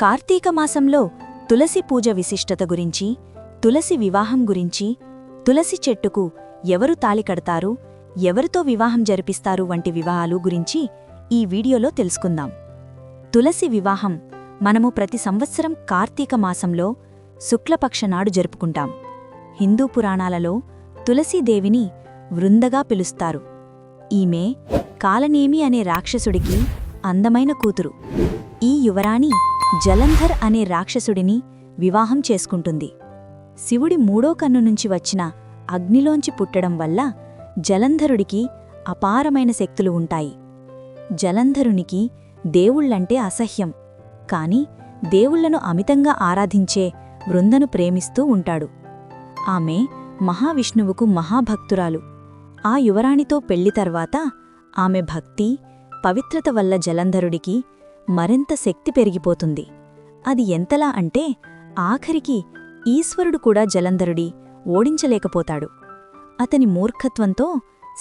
కార్తీక మాసంలో తులసి పూజ విశిష్టత గురించి తులసి వివాహం గురించి తులసి చెట్టుకు ఎవరు తాళి కడతారు ఎవరితో వివాహం జరిపిస్తారు వంటి వివాహాలు గురించి ఈ వీడియోలో తెలుసుకుందాం. తులసి వివాహం మనము ప్రతి సంవత్సరం కార్తీక మాసంలో శుక్లపక్షనాడు జరుపుకుంటాం. హిందూ పురాణాలలో తులసీదేవిని వృందగా పిలుస్తారు. ఈమె కాలనేమి అనే రాక్షసుడికి అందమైన కూతురు. ఈ యువరాణి జలంధర్ అనే రాక్షసుడిని వివాహం చేసుకుంటుంది. శివుడి మూడో కన్ను నుంచి వచ్చిన అగ్నిలోంచి పుట్టడం వల్ల జలంధరుడికి అపారమైన శక్తులు ఉంటాయి. జలంధరునికి దేవుళ్ళంటే అసహ్యం. కాని దేవుళ్ళను అమితంగా ఆరాధించే వృందను ప్రేమిస్తూ ఉంటాడు. ఆమె మహావిష్ణువుకు మహాభక్తురాలు. ఆ యువరాణితో పెళ్ళి తర్వాత ఆమె భక్తి పవిత్రత వల్ల జలంధరుడికి మరింత శక్తి పెరిగిపోతుంది. అది ఎంతలా అంటే ఆఖరికి ఈశ్వరుడు కూడా జలంధరుడి ఓడించలేకపోతాడు. అతని మూర్ఖత్వంతో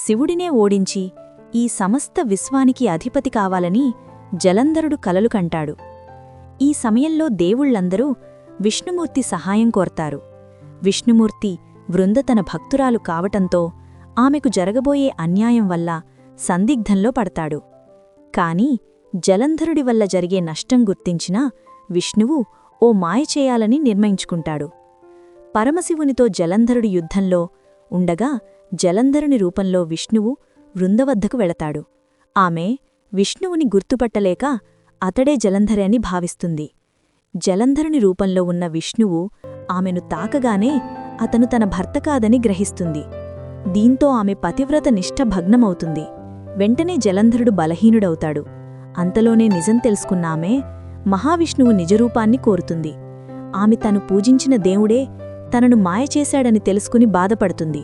శివుడినే ఓడించి ఈ సమస్త విశ్వానికి అధిపతి కావాలని జలంధరుడు కలలు కంటాడు. ఈ సమయంలో దేవుళ్ళందరూ విష్ణుమూర్తి సహాయం కోరతారు. విష్ణుమూర్తి వృంద తన భక్తురాలు కావటంతో ఆమెకు జరగబోయే అన్యాయం వల్ల సందిగ్ధంలో పడతాడు. కాని జలంధరుడి వల్ల జరిగే నష్టం గుర్తించిన విష్ణువు ఓ మాయ చేయాలని నిర్ణయించుకుంటాడు. పరమశివునితో జలంధరుడి యుద్ధంలో ఉండగా జలంధరుని రూపంలో విష్ణువు వృందవద్దకు వెళతాడు. ఆమె విష్ణువుని గుర్తుపట్టలేక అతడే జలంధరే అని భావిస్తుంది. జలంధరుని రూపంలో ఉన్న విష్ణువు ఆమెను తాకగానే అతను తన భర్త కాదని గ్రహిస్తుంది. దీంతో ఆమె పతివ్రత నిష్ట భగ్నమవుతుంది వెంటనే జలంధరుడు బలహీనుడవుతాడు. అంతలోనే నిజం తెలుసుకున్న ఆమె మహావిష్ణువు నిజరూపాన్ని కోరుతుంది. ఆమె తను పూజించిన దేవుడే తనను మాయచేశాడని తెలుసుకుని బాధపడుతుంది.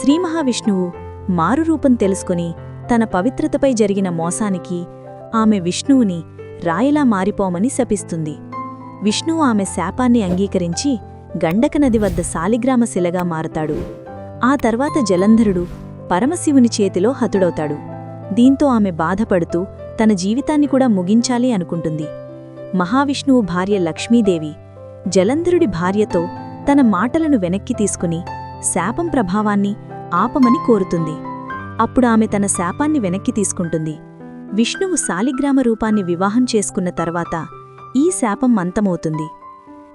శ్రీమహావిష్ణువు మారురూపం తెలుసుకుని తన పవిత్రతపై జరిగిన మోసానికి ఆమె విష్ణువుని రాయిలా మారిపోమని శపిస్తుంది. విష్ణువు ఆమె శాపాన్ని అంగీకరించి గండక నది వద్ద సాలిగ్రామ శిలగా మారతాడు. ఆ తర్వాత జలంధరుడు పరమశివుని చేతిలో హతుడవుతాడు. దీంతో ఆమె బాధపడుతూ తన జీవితాన్ని కూడా ముగించాలి అనుకుంటుంది. మహావిష్ణువు భార్య లక్ష్మీదేవి జలంధరుడి భార్యతో తన మాటలను వెనక్కి తీసుకుని శాపం ప్రభావాన్ని ఆపమని కోరుతుంది. అప్పుడు ఆమె తన శాపాన్ని వెనక్కి తీసుకుంటుంది. విష్ణువు సాలిగ్రామ రూపాన్ని వివాహం చేసుకున్న తర్వాత ఈ శాపం అంతమవుతుంది.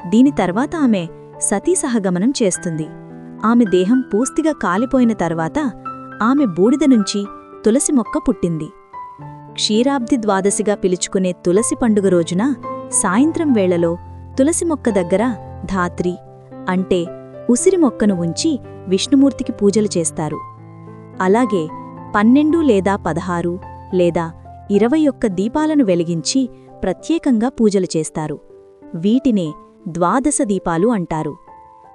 దీని తర్వాత ఆమె సతీసహగమనం చేస్తుంది. ఆమె దేహం పూర్తిగా కాలిపోయిన తర్వాత ఆమె బూడిద నుంచి తులసి మొక్క పుట్టింది. క్షీరాబ్ది ద్వాదశిగా పిలుచుకునే తులసి పండుగ రోజున సాయంత్రం వేళలో తులసి మొక్క దగ్గర ధాత్రి అంటే ఉసిరి మొక్కను ఉంచి విష్ణుమూర్తికి పూజలు చేస్తారు. అలాగే పన్నెండు లేదా పదహారు లేదా ఇరవై ఒక్క దీపాలను వెలిగించి ప్రత్యేకంగా పూజలు చేస్తారు. వీటినే ద్వాదశ దీపాలు అంటారు.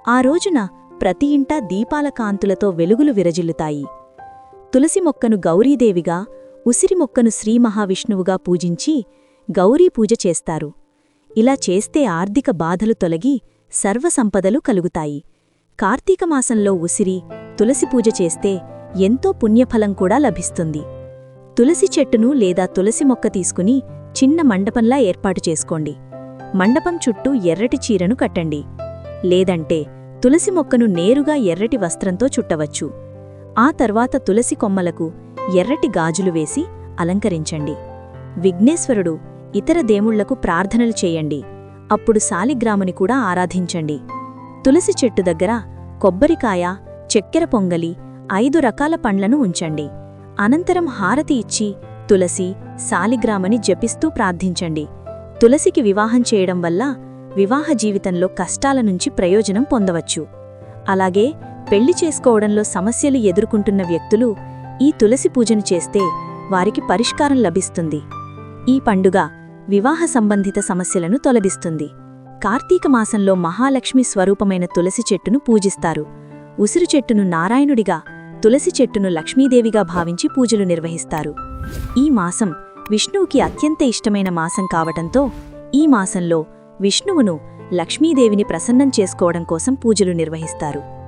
ఆ రోజున ప్రతి ఇంటా దీపాల కాంతులతో వెలుగులు విరజిల్లుతాయి. తులసి మొక్కను గౌరీదేవిగా ఉసిరి మొక్కను శ్రీ మహావిష్ణువుగా పూజించి గౌరీ పూజ చేస్తారు. ఇలా చేస్తే ఆర్థిక బాధలు తొలగి సర్వసంపదలు కలుగుతాయి. కార్తీక మాసంలో ఉసిరి తులసి పూజ చేస్తే ఎంతో పుణ్యఫలం కూడా లభిస్తుంది. తులసి చెట్టును లేదా తులసి మొక్క తీసుకుని చిన్న మండపంలా ఏర్పాటు చేసుకోండి. మండపం చుట్టూ ఎర్రటి చీరను కట్టండి. లేదంటే తులసి మొక్కను నేరుగా ఎర్రటి వస్త్రంతో చుట్టవచ్చు. ఆ తర్వాత తులసి కొమ్మలకు ఎర్రటి గాజులు వేసి అలంకరించండి. విఘ్నేశ్వరుడు ఇతర దేవుళ్ళకు ప్రార్థనలు చేయండి. అప్పుడు సాలిగ్రాముని కూడా ఆరాధించండి. తులసి చెట్టు దగ్గర కొబ్బరికాయ చక్కెర పొంగలి ఐదు రకాల పండ్లను ఉంచండి. అనంతరం హారతి ఇచ్చి తులసి సాలిగ్రామని జపిస్తూ ప్రార్థించండి. తులసికి వివాహం చేయడం వల్ల వివాహ జీవితంలో కష్టాల నుంచి ప్రయోజనం పొందవచ్చు. అలాగే పెళ్ళి చేసుకోవడంలో సమస్యలు ఎదుర్కొంటున్న వ్యక్తులు ఈ తులసి పూజను చేస్తే వారికి పరిష్కారం లభిస్తుంది. ఈ పండుగ వివాహ సంబంధిత సమస్యలను తొలగిస్తుంది. కార్తీక మాసంలో మహాలక్ష్మి స్వరూపమైన తులసి చెట్టును పూజిస్తారు. ఉసిరు చెట్టును నారాయణుడిగా తులసి చెట్టును లక్ష్మీదేవిగా భావించి పూజలు నిర్వహిస్తారు. ఈ మాసం విష్ణువుకి అత్యంత ఇష్టమైన మాసం కావటంతో ఈ మాసంలో విష్ణువును లక్ష్మీదేవిని ప్రసన్నం చేసుకోవడం కోసం పూజలు నిర్వహిస్తారు.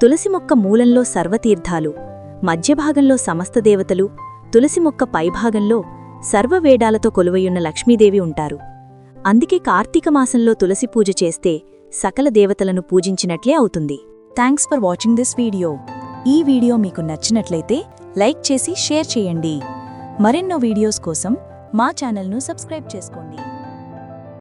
తులసి మొక్క మూలంలో సర్వతీర్థాలు మధ్యభాగంలో సమస్త దేవతలు తులసి మొక్క పైభాగంలో సర్వవేడాలతో కొలువయున్న లక్ష్మీదేవి ఉంటారు. అందుకే కార్తీక మాసంలో తులసి పూజ చేస్తే సకల దేవతలను పూజించినట్లే అవుతుంది. Thanks for watching this video ఈ వీడియో మీకు నచ్చినట్లయితే లైక్ చేసి షేర్ చేయండి. మరెన్నో వీడియోస్ కోసం మా ఛానల్ను సబ్స్క్రైబ్ చేసుకోండి.